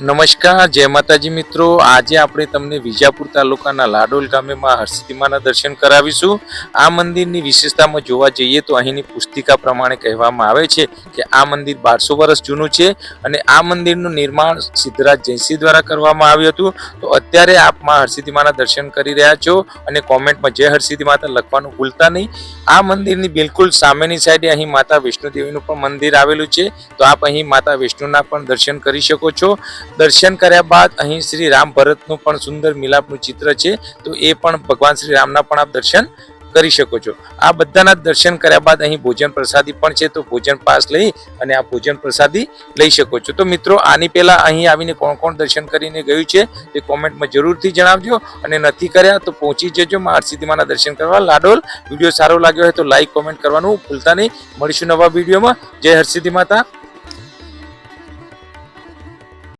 નમસ્કાર, જય માતાજી મિત્રો. આજે આપણે તમને વિજાપુર તાલુકાના લાડોલ ગામેમાં હરસિદ્ધિમાના દર્શન કરાવીશું. આ મંદિરની વિશેષતામાં જોવા જઈએ તો અહીંની પુસ્તિકા પ્રમાણે કહેવામાં આવે છે કે આ મંદિર બારસો વર્ષ જૂનું છે અને આ મંદિરનું નિર્માણ સિદ્ધરાજ જયસિંહ દ્વારા કરવામાં આવ્યું હતું. તો અત્યારે આપમાં હરસિદ્ધિમાના દર્શન કરી રહ્યા છો અને કોમેન્ટમાં જય હરસિદ્ધિ માતા લખવાનું ભૂલતા નહીં. આ મંદિરની બિલકુલ સામેની સાઈડે અહીં માતા વૈષ્ણોદેવીનું પણ મંદિર આવેલું છે. તો આપ અહીં માતા વૈષ્ણુના પણ દર્શન કરી શકો છો. દર્શન કર્યા બાદ અહીં શ્રી રામ ભરતનું પણ સુંદર મિલાપનું ચિત્ર છે. તો એ પણ ભગવાન શ્રી રામના પણ આપ દર્શન કરી શકો છો. આ બધાના દર્શન કર્યા બાદ અહીં ભોજન પ્રસાદી પણ છે. તો ભોજન પાસ લઈ અને આ ભોજન પ્રસાદી લઈ શકો છો. તો મિત્રો, આની પહેલાં અહીં આવીને કોણ કોણ દર્શન કરીને ગયું છે તે કોમેન્ટમાં જરૂરથી જણાવજો અને નથી કર્યા તો પહોંચી જજો માં હરસિદ્ધિમાના દર્શન કરવા લાડોલ. વીડિયો સારો લાગ્યો હોય તો લાઈક, કોમેન્ટ કરવાનું ભૂલતા નહીં. મળીશું નવા વિડીયોમાં. જય હરસિદ્ધિ માતા